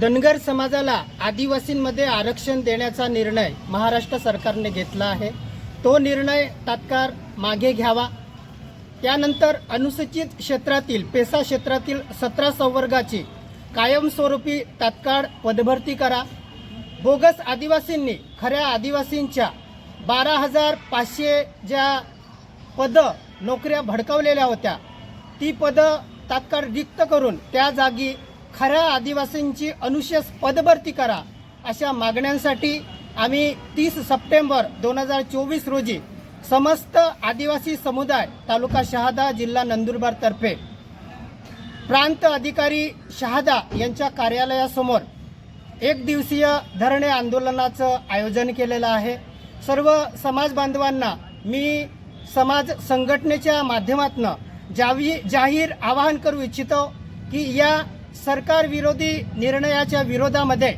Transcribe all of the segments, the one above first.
धनगर समाजाला आदिवासींमध्ये आरक्षण देण्याचा निर्णय महाराष्ट्र सरकारने घेतला आहे. तो निर्णय तात्काळ मागे घ्यावा. त्यानंतर अनुसूचित क्षेत्रातील पेसा क्षेत्रातील सतरा संवर्गाची कायमस्वरूपी तात्काळ पदभरती करा. बोगस आदिवासींनी खऱ्या आदिवासींच्या बारा हजार पाचशे ज्या पदं नोकऱ्या भडकवलेल्या होत्या ती पदं तात्काळ रिक्त करून त्या जागी खऱ्या आदिवासींची अनुशेष पदभरती करा अशा मागण्यांसाठी आम्ही तीस सप्टेंबर दोन हजार चोवीस रोजी समस्त आदिवासी समुदाय तालुका शहादा जिल्हा नंदुरबार तर्फे प्रांत अधिकारी शहादा यांच्या कार्यालयासमोर एक दिवसीय धरणे आंदोलनाचं आयोजन केलेलं आहे. सर्व समाज बांधवांना मी समाज संघटनेच्या माध्यमातून जावी जाहीर आवाहन करू इच्छितो की या सरकार विरोधी निर्णयाच्या विरोधामध्ये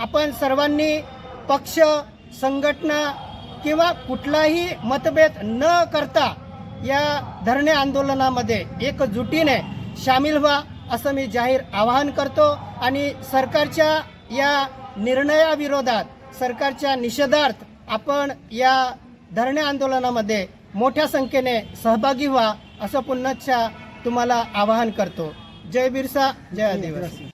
आपण सर्वांनी पक्ष संघटना किंवा कुठलाही मतभेद न करता या धरणे आंदोलनामध्ये एकजुटीने सामील व्हा असं मी जाहीर आवाहन करतो. आणि सरकारच्या या निर्णयाविरोधात सरकारच्या निषेधार्थ आपण या धरणे आंदोलनामध्ये मोठ्या संख्येने सहभागी व्हा असं पुन्हा तुम्हाला आवाहन करतो. जय बिरसा जय आदिवासी.